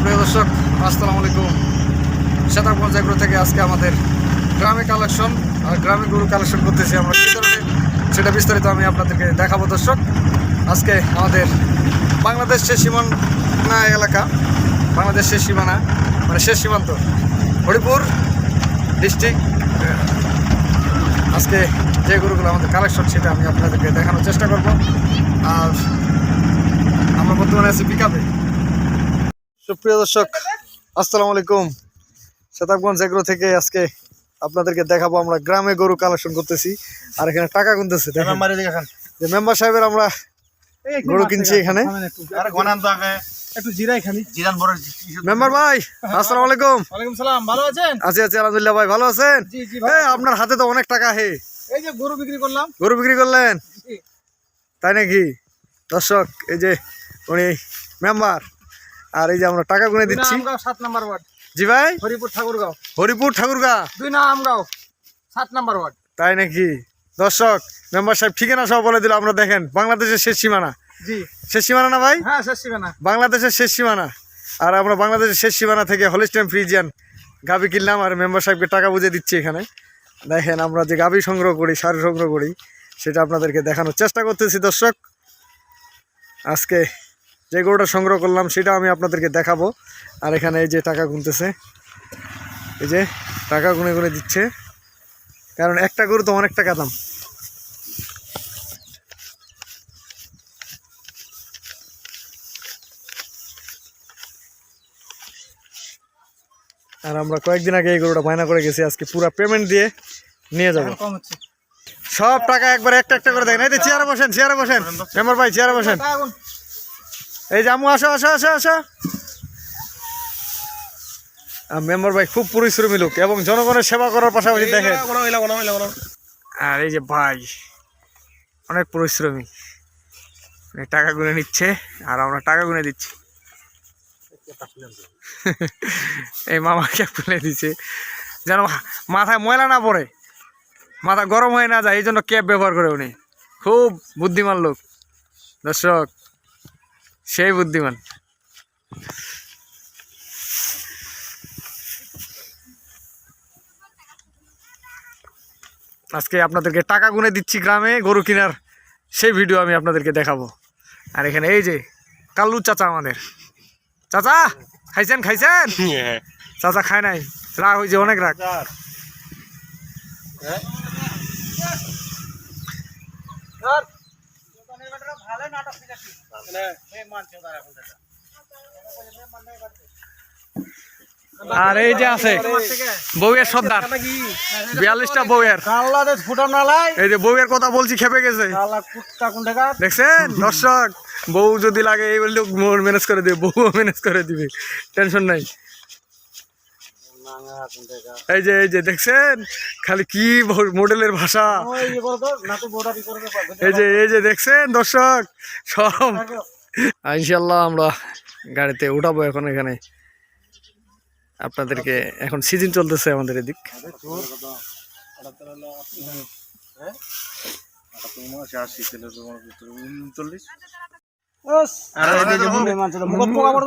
সুপ্রিয় দর্শক, আসসালামু আলাইকুম। শ্বেতাগঞ্জ এগ্রো থেকে আজকে আমাদের গ্রামে কালেকশন, আর গ্রামে গরু কালেকশন করতেছি আমরা কী ধরনের সেটা বিস্তারিত আমি আপনাদেরকে দেখাবো দর্শক। আজকে আমাদের বাংলাদেশ শেষ সীমানা এলাকা বাংলাদেশ শেষ সীমানা মানে শেষ সীমান্ত, হরিপুর ডিস্ট্রিক্ট। আজকে যে গরুগুলো আমাদের কালেকশন, সেটা আমি আপনাদেরকে দেখানোর চেষ্টা করব। আর আমরা বর্তমানে আছি পিকাপে সুপ্রিয় দর্শক আসসালামু আলাইকুম। শতাবগঞ্জ এগ্রো থেকে আজকে আপনাদেরকে দেখাবো আমরা গ্রামে গরু কালেকশন করতেছি। আর এখানে টাকা গুনতেছে যে মেম্বার সাহেবের আমরা গরু কিনছি এখানে। একটু। জিরা এখানে মেম্বার ভাই আসসালামু আলাইকুম। ওয়ালাইকুম সালাম ভালো আছেন? আছি আছি আলহামদুলিল্লাহ ভাই ভালো আছেন? জি জি এ, আপনার হাতে তো অনেক টাকা হে। এই যে গরু বিক্রি করলাম। গরু বিক্রি করলেন? তাই নাকি? দর্শক এই যে উনি মেম্বার। আর এই যে আমরা টাকা গুনে দিচ্ছি। সাত নাম্বার ওয়ার্ড। জি ভাই? হরিপুর ঠাকুরগাঁও। হরিপুর ঠাকুরগা। দুই না আমগাঁও সাত নাম্বার ওয়ার্ড। তাই নাকি? দর্শক মেম্বার সাহেব ঠিকানা সব বলে দিল আমরা দেখেন বাংলাদেশের শেষ সীমানা। জি। শেষ সীমানা না ভাই? হ্যাঁ শেষ সীমানা। বাংলাদেশের শেষ সীমানা। আর আমরা বাংলাদেশের শেষ সীমানা থেকে হলিস্টাইন ফ্রিজিয়ান গাবি কিনলাম আর মেম্বার সাহেবকে টাকা বুঝে দিচ্ছি এখানে। দেখেন আমরা যে গাবি সংগ্রহ করি সার সংগ্রহ করি সেটা আপনাদেরকে দেখানোর চেষ্টা করতেছি দর্শক। আজকে যে গরুটা সংগ্রহ করলাম সেটা আমি আপনাদেরকে দেখাবো। আর এখানে এই যে টাকা গুনতেছে এই যে টাকা গুনে গুনে দিচ্ছে। কারণ একটা গরু তো অনেক টাকা দাম। আর আমরা কয়েকদিন আগে এই গরুটা বায়না করে গেছি আজকে পুরো পেমেন্ট দিয়ে নিয়ে যাব। সব টাকা একবার একটা একটা করে দেখেন এই যে চেয়ারে বসেন চেয়ারে বসেন। মেম্বার ভাই চেয়ারে বসেন। এই জামু আসো আসো আসো আসো। মেম্বার ভাই খুব পরিশ্রমী লোক এবং জনগণের সেবা করার পাশাপাশি দেখেন। আর এই যে ভাই অনেক পরিশ্রমী। উনি টাকা গুনে নিচ্ছে আর আমরা টাকা গুনে দিচ্ছি। এই মামা ক্যাপ খুলে দিচ্ছে যেন মাথায় ময়লা না পড়ে। মাথা গরম হয়ে না যায় এই জন্য ক্যাব ব্যবহার করে উনি। খুব বুদ্ধিমান লোক। দর্শক সেই বুদ্ধিমান। আজকে আপনাদেরকে টাকা গুনে দিচ্ছি গ্রামে গরু কেনার। সেই ভিডিও আমি আপনাদেরকে দেখাবো। আর এখানে এই যে কাল্লু চাচা আমাদের। চাচা খাইছেন খাইছেন? চাচা খায় নাই। রাগ হয়েছে অনেক রাগ। ধর। আর এই যে আছে বউয়ের সর্দার। বিয়াল্লিশটা বউয়ের। এই যে বউয়ের কথা বলছি খেপে গেছে। দেখছেন? দর্শক বউ যদি লাগে এই বললে ম্যানেজ করে দিবে বউ ম্যানেজ করে দিবে। টেনশন নাই। এই যে এই যে দেখছেন খালি কি মডেলের ভাষা ইয়ে এই যে এই যে দেখছেন দর্শক সব ইনশাল্লাহ আমরা গাড়িতে উঠাবো এখন এখানে আপনাদেরকে এখন সিজন চলতেছে আমাদের এদিক মুনি আর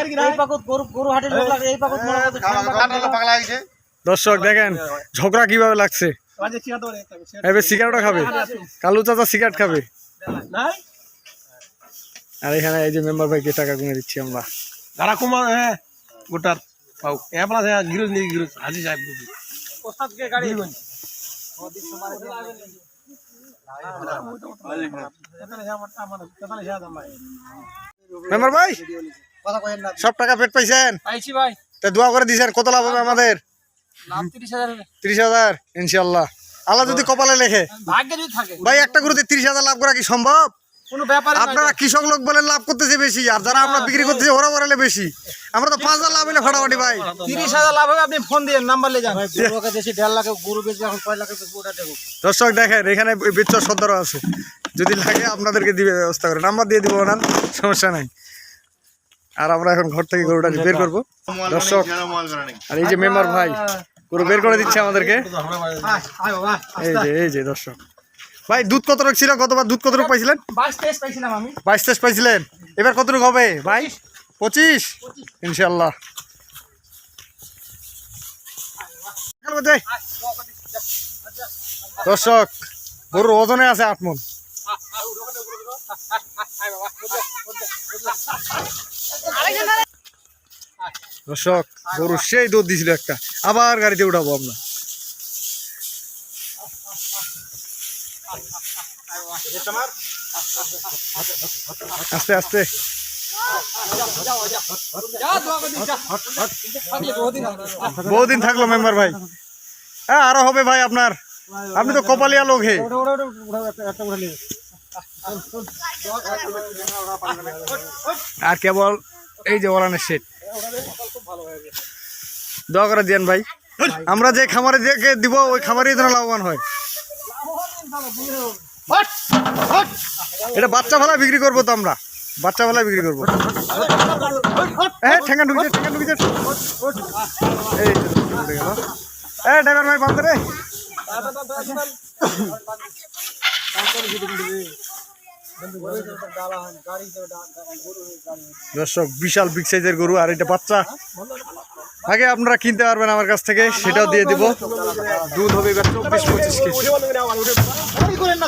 কি এই পাকুত গরু গরু হাটের লোক লাগে এই পাকুত দর্শক দেখেন ঝগড়া কীভাবে লাগছে? এবার সিগারেটও খাবে। কালু চাচা সিগারেট খাবে। নাই? আর এখানে এই যে মেম্বার ভাইকে টাকা গুনে দিচ্ছি আমরা। গাড়া কুমার হ্যাঁ গোটার পাও। এ আপনা সে গিরুজ নি গিরুজ হাজি সাহেব নি ওস্তাদ কে গাড়ি মেম্বার ভাই সব টাকা পেট পাইছেন? পাইছি ভাই তা দোয়া করে দিছেন কত লাভ হবে আমাদের? তিরিশ হাজার ইনশাল্লাহ আল্লাহ যদি কপালে লেখে। ভাগ্যে যদি থাকে। ভাই একটা গুরুতে ত্রিশ হাজার লাভ করা কি সম্ভব? আপনারা কৃষক লোক বলে লাভ করতেছে বেশি আর যারা আমরা বিক্রি করতেছি ওরা বলে বেশি আমরা তো পাঁচ হাজার লাভ হলে ফাটাফাটি ভাই তিরিশ হাজার লাভ হবে আপনি ফোন দিয়ে নাম্বার নিয়ে যান দেড় লাখে গরু বেচবে এখন কয় লাখে বেচবো ওটা দেখো দর্শক দেখেন এখানে বিচ্ছর সর্দারও আছে যদি লাগে আপনাদেরকে দিবে ব্যবস্থা করে নাম্বার দিয়ে দিব না সমস্যা নাই আর আমরা এখন ঘর থেকে গরুটা বের করব দর্শক আর এই যে মেম্বার ভাই গরু বের করে দিচ্ছে আমাদেরকে আয় আয় বাবা এই যে এই যে দর্শক ভাই দুধ কত ছিল? গতবার দুধ কত পাইছিলেন? বাইশ তেইশ পাইছিলেন। এবার কত হবে? ভাই পঁচিশ। ইনশাল্লাহ দর্শক গরুর ওজনে আছে আট মন। দর্শক গরু সেই দুধ দিছিল একটা। আবার গাড়িতে উঠাবো আমরা। আস্তে আস্তে। বহুদিন থাকল মেম্বার ভাই। হ্যাঁ আরও হবে ভাই আপনার। আপনি তো কপালিয়া লোক হে। আর কেবল এই যে ওলানের সেট দোয়া করে দিয়েন ভাই। আমরা যে খামারে দিব, ওই খামারেই যেন লাভবান হয়। এটা বাচ্চা ভালা বিক্রি করব তো আমরা। বাচ্চা ভালা বিক্রি করব। হ্যাঁ ঠেঙ্গা ঢুকেছে, ঠেঙ্গা এই ড্রাইভার ভাই বান্ধ রে। দর্শক, বিশাল বিগ সাইজের গরু, আর এটা বাচ্চা। আগে আপনারা কিনতে পারবেন আমার কাছ থেকে, সেটাও দিয়ে দিব। দুধ হবে এবার চব্বিশ পঁচিশ কেজি। করেন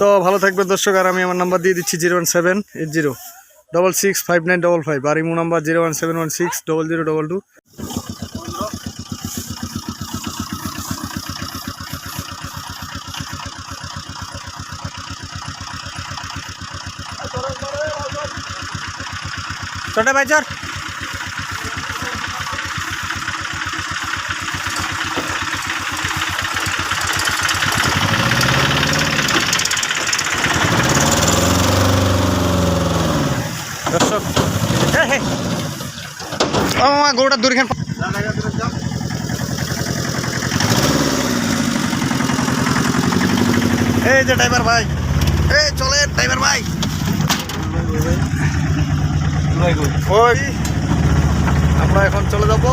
তো ভালো থাকবে দর্শক, আর আমি আমার নাম্বার দিয়ে দিচ্ছি zero one seven eight zero double six five nine double five আর imo number zero one seven one six double zero double two ছোটা ভাই চর দর্শক হ্যাঁ হ্যাঁ ও মামা গরুটা দূরে খান এই যে ড্রাইভার ভাই এই চলে ড্রাইভার ভাই ওই আমরা এখন চলে যাব।